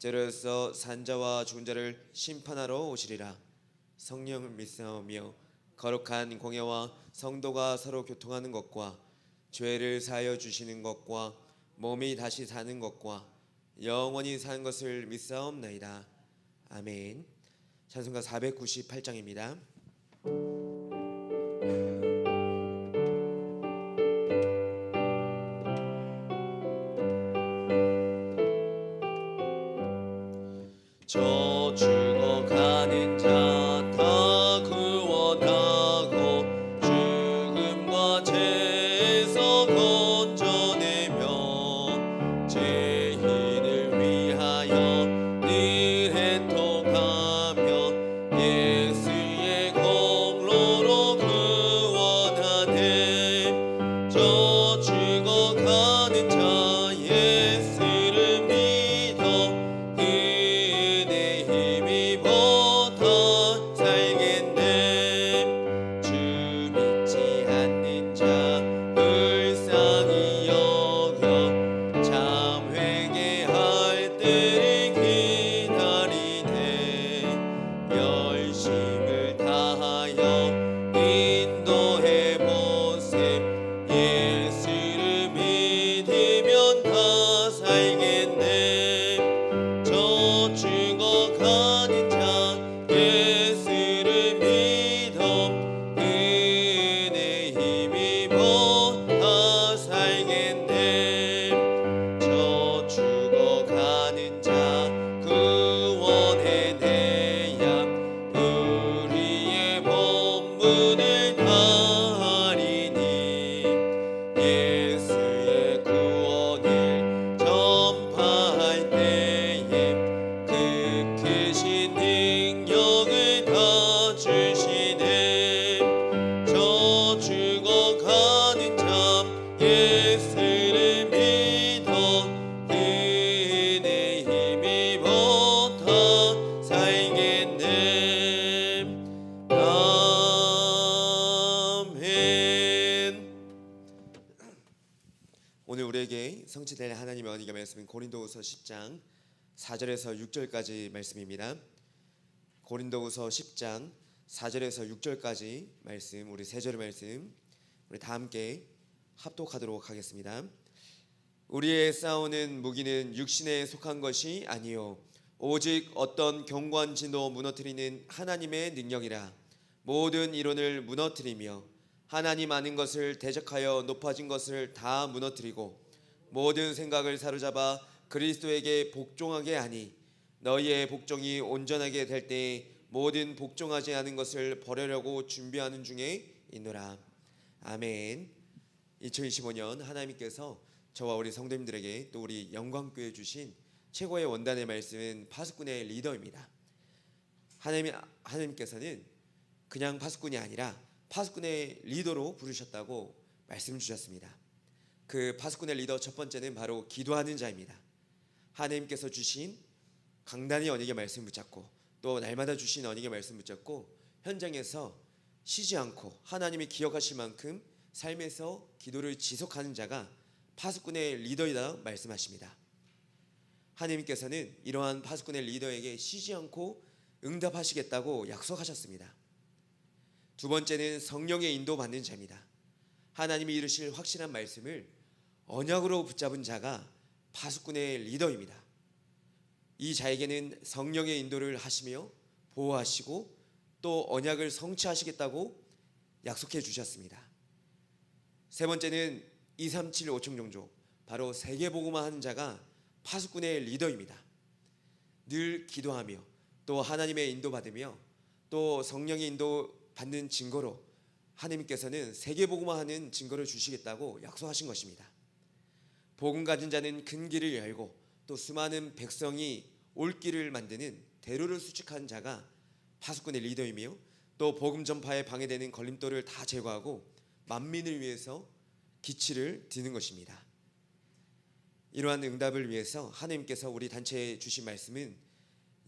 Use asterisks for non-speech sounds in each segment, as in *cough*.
저로서 산자와 죽은 자를 심판하러 오시리라. 성령을 믿사오며 거룩한 공예와 성도가 서로 교통하는 것과 죄를 사하여 주시는 것과 몸이 다시 사는 것과 영원히 사는 것을 믿사옵나이다. 아멘. 찬송가 498장입니다. 고린도후서 10장 4절에서 6절까지 말씀입니다. 고린도후서 10장 4절에서 6절까지 말씀 우리 세 절의 말씀 우리 다 함께 합독하도록 하겠습니다. 우리의 싸우는 무기는 육신에 속한 것이 아니요 오직 어떤 경관진도 무너뜨리는 하나님의 능력이라 모든 이론을 무너뜨리며 하나님 아는 것을 대적하여 높아진 것을 다 무너뜨리고 모든 생각을 사로잡아 그리스도에게 복종하게 하니 너희의 복종이 온전하게 될 때에 모든 복종하지 않은 것을 버리려고 준비하는 중에 있노라 아멘 2025년 하나님께서 저와 우리 성도님들에게 또 우리 영광교회 주신 최고의 원단의 말씀은 파수꾼의 리더입니다. 하나님 하나님께서는 그냥 파수꾼이 아니라 파수꾼의 리더로 부르셨다고 말씀 주셨습니다. 그 파수꾼의 리더 첫 번째는 바로 기도하는 자입니다. 하나님께서 주신 강단의 언약의 말씀 붙잡고 또 날마다 주신 언약의 말씀 붙잡고 현장에서 쉬지 않고 하나님이 기억하실 만큼 삶에서 기도를 지속하는 자가 파수꾼의 리더이다 말씀하십니다. 하나님께서는 이러한 파수꾼의 리더에게 쉬지 않고 응답하시겠다고 약속하셨습니다. 두 번째는 성령의 인도 받는 자입니다. 하나님이 이루실 확실한 말씀을 언약으로 붙잡은 자가 파수꾼의 리더입니다. 이 자에게는 성령의 인도를 하시며 보호하시고 또 언약을 성취하시겠다고 약속해 주셨습니다. 세 번째는 237 5총 종족 바로 세계 복음화 하는 자가 파수꾼의 리더입니다. 늘 기도하며 또 하나님의 인도 받으며 또 성령의 인도 받는 증거로 하나님께서는 세계 복음화 하는 증거를 주시겠다고 약속하신 것입니다. 복음 가진 자는 큰 길을 열고 또 수많은 백성이 올 길을 만드는 대로를 수축한 자가 파수꾼의 리더이며 또 복음 전파에 방해되는 걸림돌을 다 제거하고 만민을 위해서 기치를 드는 것입니다. 이러한 응답을 위해서 하나님께서 우리 단체에 주신 말씀은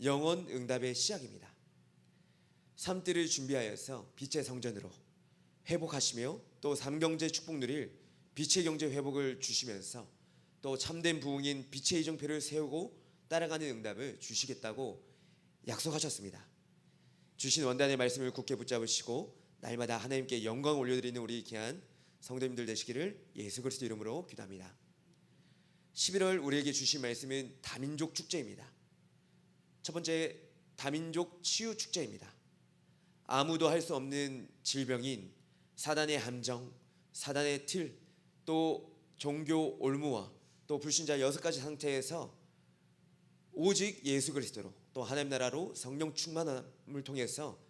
영원 응답의 시작입니다. 삶들을 준비하여서 빛의 성전으로 회복하시며 또 삼경제 축복 누릴 빛의 경제 회복을 주시면서 또 참된 부흥인 빛의 이정표를 세우고 따라가는 응답을 주시겠다고 약속하셨습니다. 주신 원단의 말씀을 굳게 붙잡으시고 날마다 하나님께 영광 올려드리는 우리 귀한 성도님들 되시기를 예수 그리스도 이름으로 기도합니다. 11월 우리에게 주신 말씀은 다민족 축제입니다. 첫 번째 다민족 치유 축제입니다. 아무도 할 수 없는 질병인 사단의 함정, 사단의 틀, 또 종교 올무와 또 불신자 여섯 가지 상태에서 오직 예수 그리스도로 또 하나님 나라로 성령 충만함을 통해서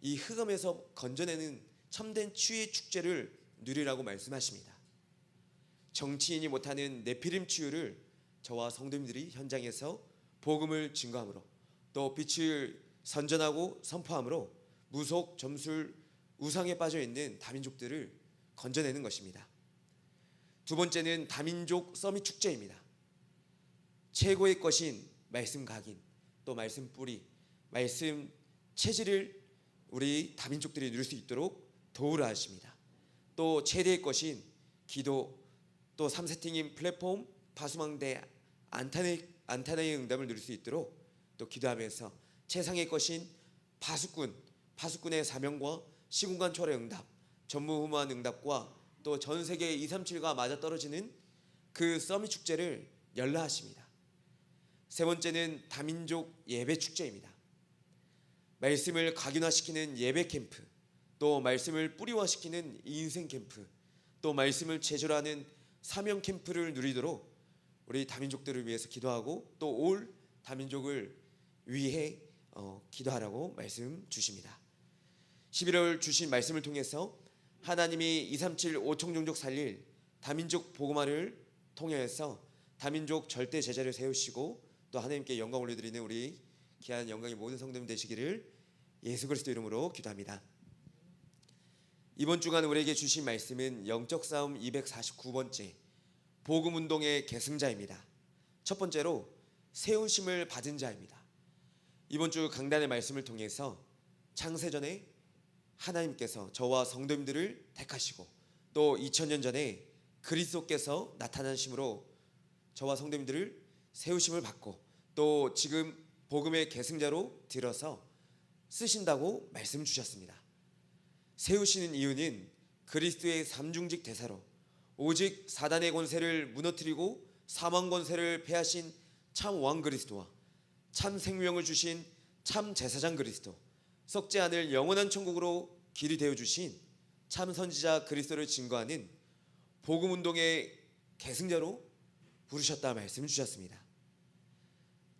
이 흑암에서 건져내는 참된 치유의 축제를 누리라고 말씀하십니다. 정치인이 못하는 네피림 치유를 저와 성도님들이 현장에서 복음을 증거함으로 또 빛을 선전하고 선포함으로 무속, 점술, 우상에 빠져 있는 다민족들을 건져내는 것입니다. 두 번째는 다민족 서밋 축제입니다. 최고의 것인 말씀 각인, 또 말씀 뿌리, 말씀 체질을 우리 다민족들이 누릴 수 있도록 도우라 하십니다. 또 최대의 것인 기도, 또 3세팅인 플랫폼 파수망대 안타네, 안타나의 응답을 누릴 수 있도록 또 기도하면서 최상의 것인 파수꾼, 파수꾼의 사명과 시공간 초월의 응답, 전무후무한 응답과 또 전 세계 237과 맞아 떨어지는 그 서밋 축제를 열라 하십니다. 세 번째는 다민족 예배 축제입니다. 말씀을 각인화시키는 예배 캠프, 또 말씀을 뿌리화시키는 인생 캠프, 또 말씀을 제조하는 사명 캠프를 누리도록 우리 다민족들을 위해서 기도하고 또 올 다민족을 위해 어, 기도하라고 말씀 주십니다. 11월 주신 말씀을 통해서 하나님이 237 5총 종족 살릴 다민족 복음화를 통해서 다민족 절대 제자를 세우시고 또 하나님께 영광 올려드리는 우리 귀한 영광의 모든 성도님 되시기를 예수 그리스도 이름으로 기도합니다. 이번 주간 우리에게 주신 말씀은 영적 싸움 249번째 복음 운동의 계승자입니다. 첫 번째로 세우심을 받은 자입니다. 이번 주 강단의 말씀을 통해서 창세전에 하나님께서 저와 성도님들을 택하시고 또 2000년 전에 그리스도께서 나타나심으로 저와 성도님들을 세우심을 받고 또 지금 복음의 계승자로 들어서 쓰신다고 말씀 주셨습니다. 세우시는 이유는 그리스도의 삼중직 대사로 오직 사단의 권세를 무너뜨리고 사망 권세를 패하신 참 왕 그리스도와 참 생명을 주신 참 제사장 그리스도 썩지 않을 영원한 천국으로 길이 되어 주신 참 선지자 그리스도를 증거하는 복음 운동의 계승자로 부르셨다 말씀 주셨습니다.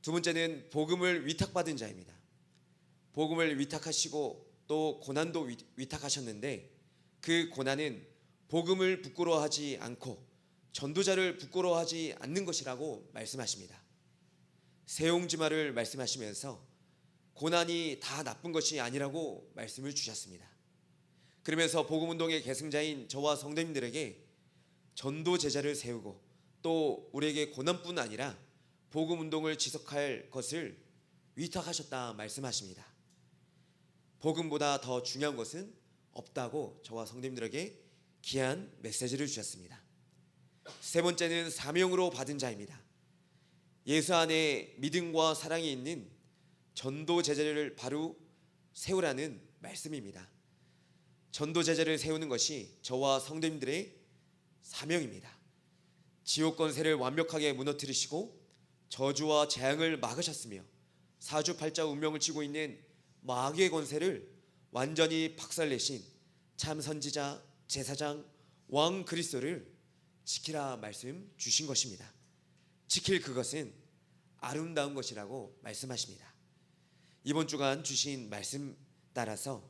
두 번째는 복음을 위탁받은 자입니다. 복음을 위탁하시고 또 고난도 위- 위탁하셨는데 그 고난은 복음을 부끄러워하지 않고 전도자를 부끄러워하지 않는 것이라고 말씀하십니다. 세용지마를 말씀하시면서 고난이 다 나쁜 것이 아니라고 말씀을 주셨습니다. 그러면서 복음 운동의 계승자인 저와 성도님들에게 전도 제자를 세우고 또 우리에게 고난뿐 아니라 복음 운동을 지속할 것을 위탁하셨다 말씀하십니다. 복음보다 더 중요한 것은 없다고 저와 성도님들에게 귀한 메시지를 주셨습니다. 세 번째는 사명으로 받은 자입니다. 예수 안에 믿음과 사랑이 있는 전도 제자를 바로 세우라는 말씀입니다. 전도 제자를 세우는 것이 저와 성도님들의 사명입니다. 지옥 권세를 완벽하게 무너뜨리시고 저주와 재앙을 막으셨으며 사주팔자 운명을 쥐고 있는 마귀의 권세를 완전히 박살내신 참 선지자 제사장 왕 그리스도를 지키라 말씀 주신 것입니다. 지킬 그것은 아름다운 것이라고 말씀하십니다. 이번 주간 주신 말씀 따라서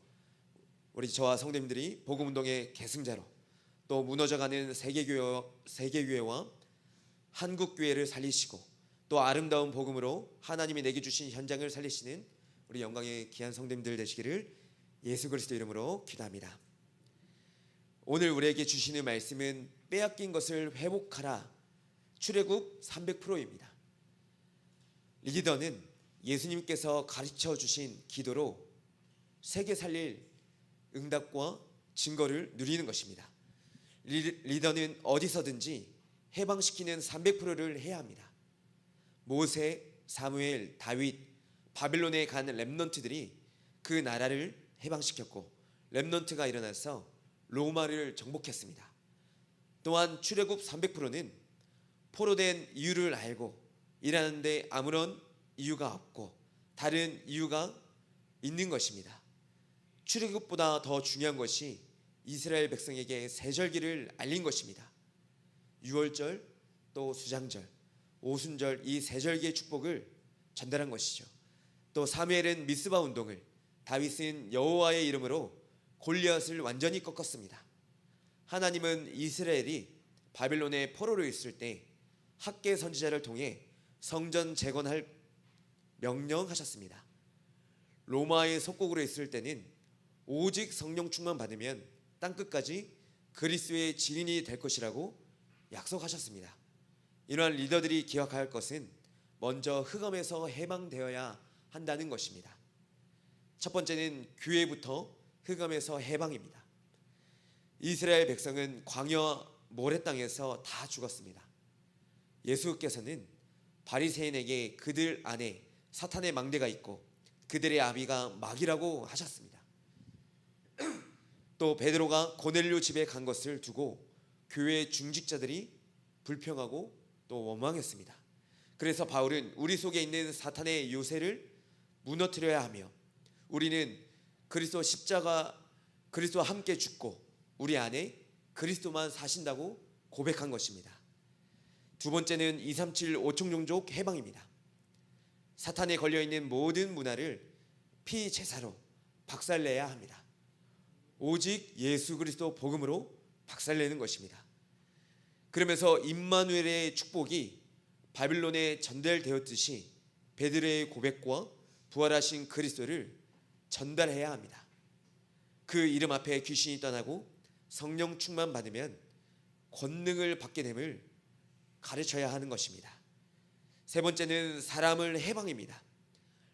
우리 저와 성도님들이 복음 운동의 계승자로 또 무너져가는 세계 교회 세계 교회와 한국 교회를 살리시고 또 아름다운 복음으로 하나님이 내게 주신 현장을 살리시는 우리 영광의 귀한 성도님들 되시기를 예수 그리스도 이름으로 기도합니다. 오늘 우리에게 주시는 말씀은 빼앗긴 것을 회복하라. 출애굽 300%입니다. 리더는 예수님께서 가르쳐 주신 기도로 세계 살릴 응답과 증거를 누리는 것입니다. 리- 리더는 어디서든지 해방시키는 300%를 해야 합니다. 모세, 사무엘, 다윗, 바빌론에 간 렘넌트들이 그 나라를 해방시켰고 렘넌트가 일어나서 로마를 정복했습니다. 또한 출애굽 300%는 포로된 이유를 알고 일하는데 아무런 이유가 없고 다른 이유가 있는 것입니다. 출애굽보다 더 중요한 것이 이스라엘 백성에게 세절기를 알린 것입니다. 유월절 또 수장절, 오순절 이 세절기의 축복을 전달한 것이죠. 또 사무엘은 미스바 운동을 다윗은 여호와의 이름으로 골리앗을 완전히 꺾었습니다. 하나님은 이스라엘이 바빌론의 포로로 있을 때 학계 선지자를 통해 성전 재건할 명령하셨습니다. 로마의 속국으로 있을 때는 오직 성령 충만 받으면 땅 끝까지 그리스도의 증인이 될 것이라고 약속하셨습니다. 이러한 리더들이 기억해야 할 것은 먼저 흑암에서 해방되어야 한다는 것입니다. 첫 번째는 교회부터 흑암에서 해방입니다. 이스라엘 백성은 광야 모래 땅에서 다 죽었습니다. 예수께서는 바리새인에게 그들 안에 사탄의 망대가 있고 그들의 아비가 마귀라고 하셨습니다. *clears throat* 또 베드로가 고넬료 집에 간 것을 두고 교회 중직자들이 불평하고 또 원망했습니다. 그래서 바울은 우리 속에 있는 사탄의 요새를 무너뜨려야 하며 우리는 그리스도 십자가 그리스도와 함께 죽고 우리 안에 그리스도만 사신다고 고백한 것입니다. 두 번째는 237 오총종족 해방입니다. 사탄에 걸려 있는 모든 문화를 피 제사로 박살내야 합니다. 오직 예수 그리스도 복음으로 박살내는 것입니다. 그러면서 임마누엘의 축복이 바빌론에 전달되었듯이 베드레의 고백과 부활하신 그리스도를 전달해야 합니다. 그 이름 앞에 귀신이 떠나고 성령 충만 받으면 권능을 받게 됨을 가르쳐야 하는 것입니다. 세 번째는 사람을 해방입니다.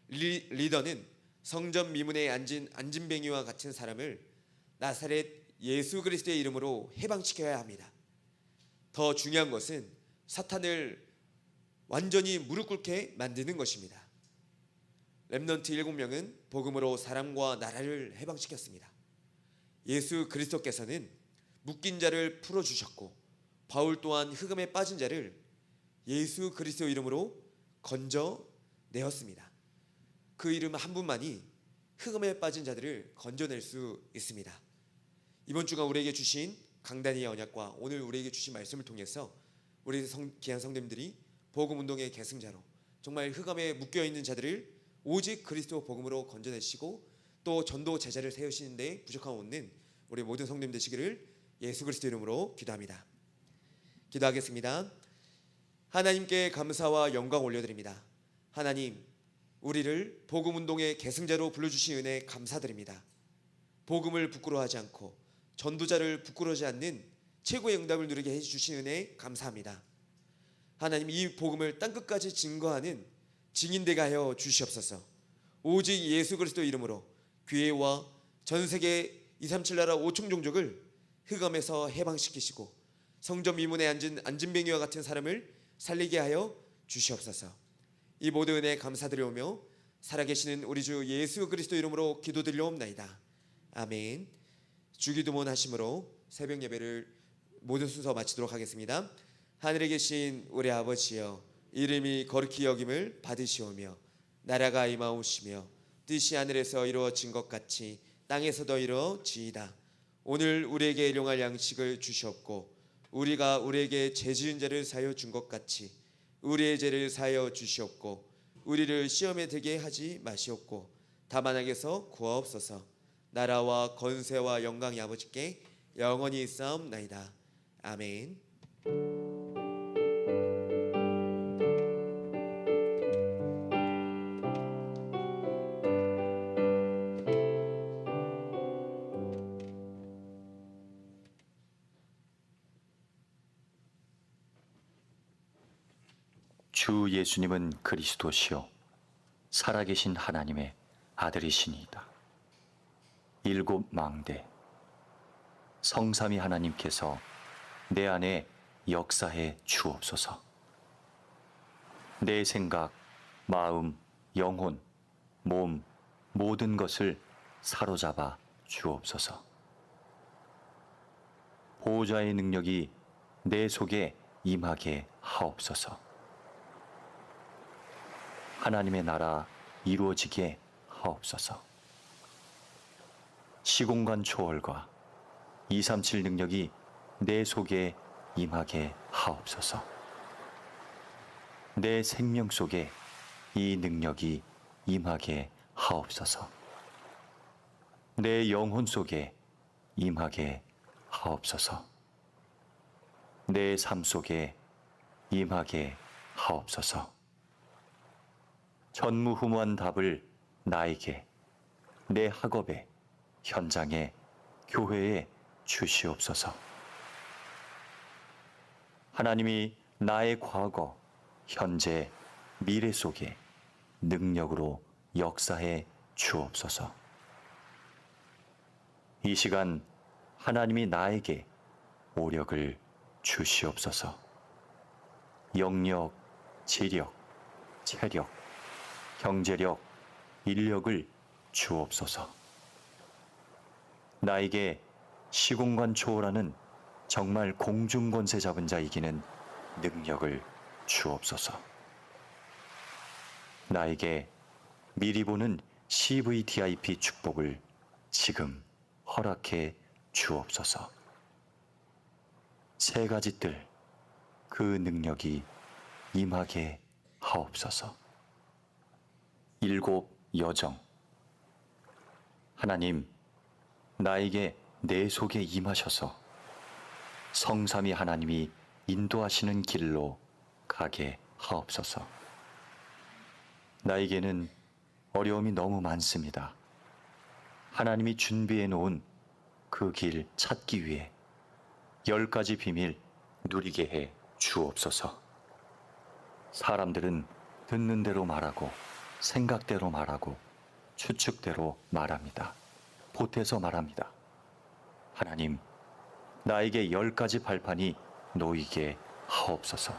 리, 리더는 성전 미문에 앉은 안진뱅이와 같은 사람을 나사렛 예수 그리스도의 이름으로 해방시켜야 합니다. 더 중요한 것은 사탄을 완전히 무릎 꿇게 만드는 것입니다. 렘넌트 일곱 명은 복음으로 사람과 나라를 해방시켰습니다. 예수 그리스도께서는 묶인 자를 풀어 주셨고 바울 또한 흑암에 빠진 자를 예수 그리스도 이름으로 건져 내었습니다. 그 이름 한 분만이 흑암에 빠진 자들을 건져낼 수 있습니다. 이번 주가 우리에게 주신 강단의 언약과 오늘 우리에게 주신 말씀을 통해서 우리 성, 귀한 성도님들이 복음 운동의 계승자로 정말 흑암에 묶여 있는 자들을 오직 그리스도 복음으로 건져내시고 또 전도 제자를 세우시는데 부족함 없는 우리 모든 성도님 되시기를 예수 그리스도 이름으로 기도합니다. 기도하겠습니다. 하나님께 감사와 영광 올려드립니다. 하나님, 우리를 복음 운동의 계승자로 불러주신 은혜 감사드립니다. 복음을 부끄러워하지 않고 전도자를 부끄러워하지 않는 최고의 응답을 누리게 해주신 은혜 감사합니다. 하나님 이 복음을 땅 끝까지 증거하는 증인되게 하여 주시옵소서. 오직 예수 그리스도 이름으로 교회와 전 세계 237 나라 5총 종족을 흑암에서 해방시키시고 성전 미문에 앉은 안진뱅이와 같은 사람을 살리게 하여 주시옵소서. 이 모든 은혜 감사드려오며 살아계시는 우리 주 예수 그리스도 이름으로 기도드리옵나이다. 아멘. 주기도문 하심으로 새벽 예배를 모든 순서 마치도록 하겠습니다. 하늘에 계신 우리 아버지여 이름이 거룩히 여김을 받으시오며 나라가 임하오시며 뜻이 하늘에서 이루어진 것 같이 땅에서도 이루어지이다. 오늘 우리에게 일용할 양식을 주시옵고 우리가 우리에게 죄 지은 자를 사여 준 것 같이 우리의 죄를 사여 주시옵고 우리를 시험에 들게 하지 마시옵고 다만 악에서 구하옵소서. 나라와 건세와 영광이 아버지께 영원히 있사옵나이다. 아멘 예수님은 그리스도시요 살아계신 하나님의 아들이시니이다. 일곱 망대 성삼위 하나님께서 내 안에 역사해 주옵소서. 내 생각, 마음, 영혼, 몸 모든 것을 사로잡아 주옵소서. 보호자의 능력이 내 속에 임하게 하옵소서. 하나님의 나라 이루어지게 하옵소서. 시공간 초월과 237 능력이 내 속에 임하게 하옵소서. 내 생명 속에 이 능력이 임하게 하옵소서. 내 영혼 속에 임하게 하옵소서. 내 삶 속에 임하게 하옵소서. 전무후무한 답을 나에게 내 학업에 현장에 교회에 주시옵소서. 하나님이 나의 과거, 현재, 미래 속에 능력으로 역사해 주옵소서. 이 시간 하나님이 나에게 오력을 주시옵소서. 영력, 지력, 체력, 경제력, 인력을 주옵소서. 나에게 시공간 초월하는 정말 공중권세 잡은 자 이기는 능력을 주옵소서. 나에게 미리 보는 CVDIP 축복을 지금 허락해 주옵소서. 세 가지 뜰, 그 능력이 임하게 하옵소서. 일곱 여정. 하나님, 나에게 내 속에 임하셔서 성삼위 하나님이 인도하시는 길로 가게 하옵소서. 나에게는 어려움이 너무 많습니다. 하나님이 준비해 놓은 그 길 찾기 위해 열 가지 비밀 누리게 해 주옵소서. 사람들은 듣는 대로 말하고 생각대로 말하고 추측대로 말합니다. 보태서 말합니다. 하나님, 나에게 열 가지 발판이 놓이게 하옵소서.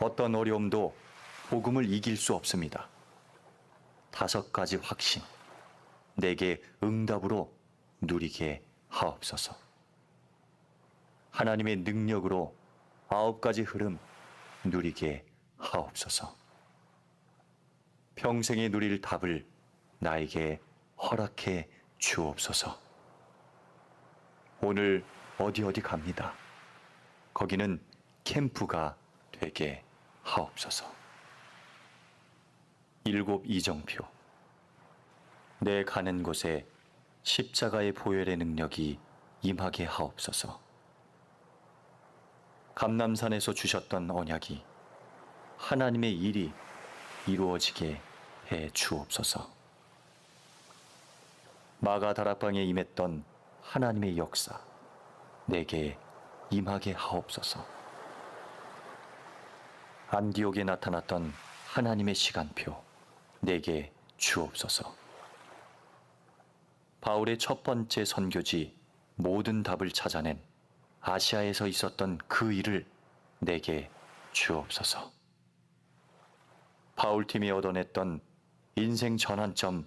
어떤 어려움도 복음을 이길 수 없습니다. 다섯 가지 확신, 내게 응답으로 누리게 하옵소서. 하나님의 능력으로 아홉 가지 흐름 누리게 하옵소서. 평생에 누릴 답을 나에게 허락해 주옵소서. 오늘 어디 어디 갑니다. 거기는 캠프가 되게 하옵소서. 일곱 이정표. 내 가는 곳에 십자가의 보혈의 능력이 임하게 하옵소서. 감남산에서 주셨던 언약이 하나님의 일이 이루어지게 해 주옵소서. 마가 다락방에 임했던 하나님의 역사 내게 임하게 하옵소서. 안디옥에 나타났던 하나님의 시간표 내게 주옵소서. 바울의 첫 번째 선교지 모든 답을 찾아낸 아시아에서 있었던 그 일을 내게 주옵소서. 바울팀이 얻어냈던 인생 전환점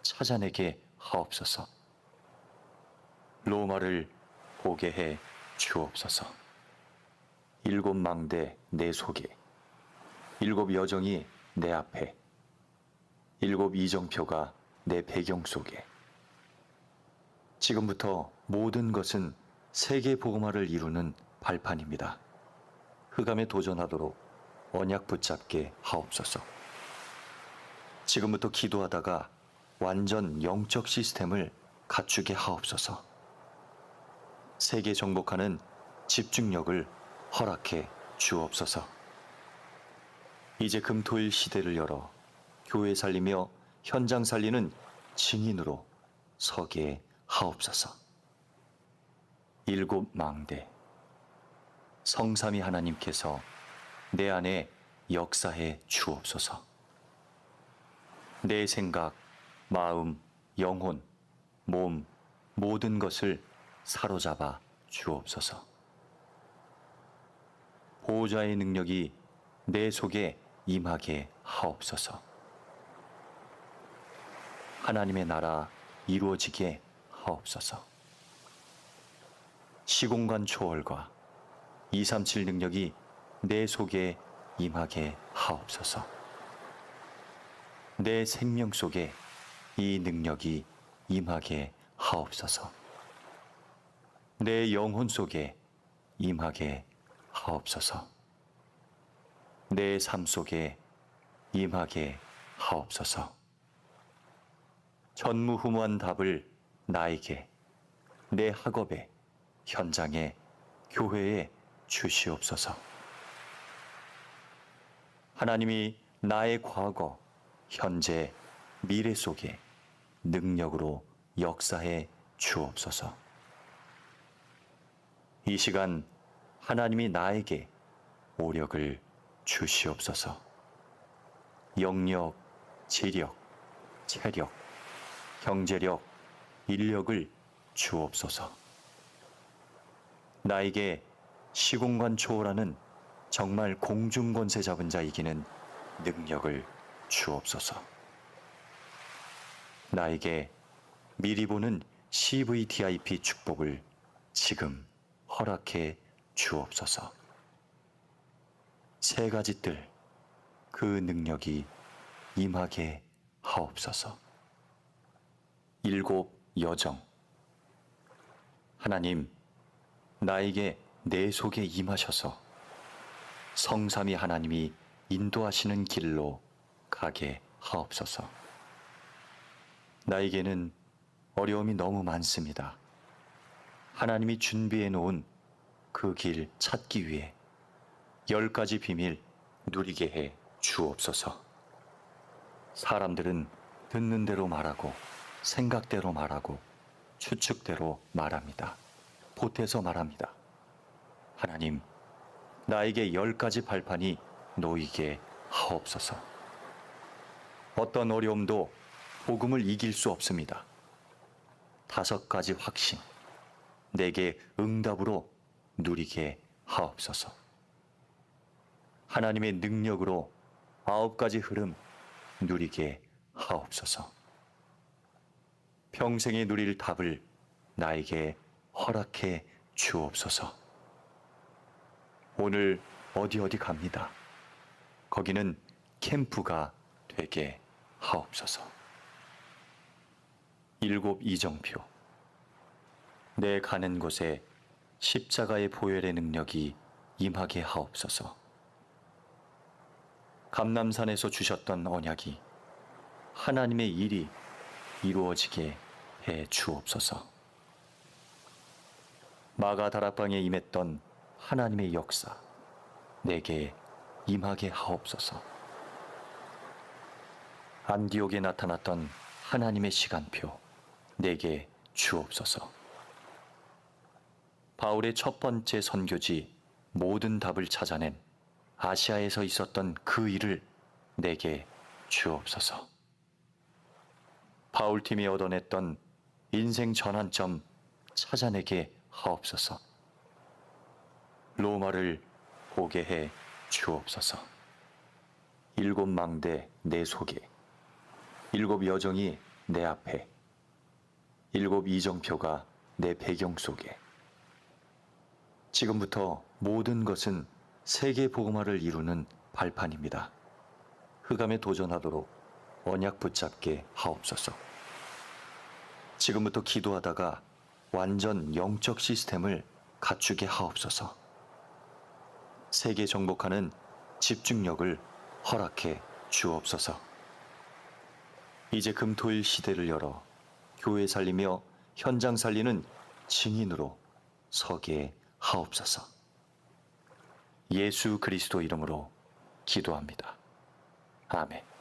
찾아내게 하옵소서. 로마를 보게 해 주옵소서. 일곱 망대 내 속에, 일곱 여정이 내 앞에, 일곱 이정표가 내 배경 속에. 지금부터 모든 것은 세계 복음화를 이루는 발판입니다. 흑암에 도전하도록 언약 붙잡게 하옵소서. 지금부터 기도하다가 완전 영적 시스템을 갖추게 하옵소서. 세계 정복하는 집중력을 허락해 주옵소서. 이제 금토일 시대를 열어 교회 살리며 현장 살리는 증인으로 서게 하옵소서. 일곱 망대 성삼위 하나님께서 내 안에 역사해 주옵소서. 내 생각, 마음, 영혼, 몸, 모든 것을 사로잡아 주옵소서. 보호자의 능력이 내 속에 임하게 하옵소서. 하나님의 나라 이루어지게 하옵소서. 시공간 초월과 237 능력이 내 속에 임하게 하옵소서. 내 생명 속에 이 능력이 임하게 하옵소서. 내 영혼 속에 임하게 하옵소서. 내 삶 속에 임하게 하옵소서. 전무후무한 답을 나에게 내 학업에 현장에 교회에 주시옵소서. 하나님이 나의 과거, 현재, 미래 속에 능력으로 역사해 주옵소서. 이 시간 하나님이 나에게 오력을 주시옵소서. 영력, 지력, 체력, 경제력, 인력을 주옵소서. 나에게 시공간 초월하는 정말 공중권세 잡은 자 이기는 능력을 주옵소서. 나에게 미리 보는 CVDIP 축복을 지금 허락해 주옵소서. 세 가지 뜰, 그 능력이 임하게 하옵소서. 일곱 여정. 하나님, 나에게 내 속에 임하셔서 성삼위 하나님이 인도하시는 길로 가게 하옵소서. 나에게는 어려움이 너무 많습니다. 하나님이 준비해 놓은 그 길 찾기 위해 열 가지 비밀 누리게 해 주옵소서. 사람들은 듣는 대로 말하고 생각대로 말하고 추측대로 말합니다. 보태서 말합니다. 하나님, 나에게 열 가지 발판이 놓이게 하옵소서. 어떤 어려움도 복음을 이길 수 없습니다. 다섯 가지 확신, 내게 응답으로 누리게 하옵소서. 하나님의 능력으로 아홉 가지 흐름 누리게 하옵소서. 평생에 누릴 답을 나에게 허락해 주옵소서. 오늘 어디 어디 갑니다. 거기는 캠프가 되게 하옵소서. 일곱 이정표. 내 가는 곳에 십자가의 보혈의 능력이 임하게 하옵소서. 감남산에서 주셨던 언약이 하나님의 일이 이루어지게 해 주옵소서. 마가 다락방에 임했던 하나님의 역사 내게 임하게 하옵소서. 안디옥에 나타났던 하나님의 시간표 내게 주옵소서. 바울의 첫 번째 선교지 모든 답을 찾아낸 아시아에서 있었던 그 일을 내게 주옵소서. 바울팀이 얻어냈던 인생 전환점 찾아내게 하옵소서. 로마를 보게 해 주옵소서. 일곱 망대 내 속에, 일곱 여정이 내 앞에, 일곱 이정표가 내 배경 속에. 지금부터 모든 것은 세계 복음화를 이루는 발판입니다. 흑암에 도전하도록 언약 붙잡게 하옵소서. 지금부터 기도하다가 완전 영적 시스템을 갖추게 하옵소서. 세계 정복하는 집중력을 허락해 주옵소서. 이제 금토일 시대를 열어 교회 살리며 현장 살리는 증인으로 서게 하옵소서. 예수 그리스도 이름으로 기도합니다. 아멘.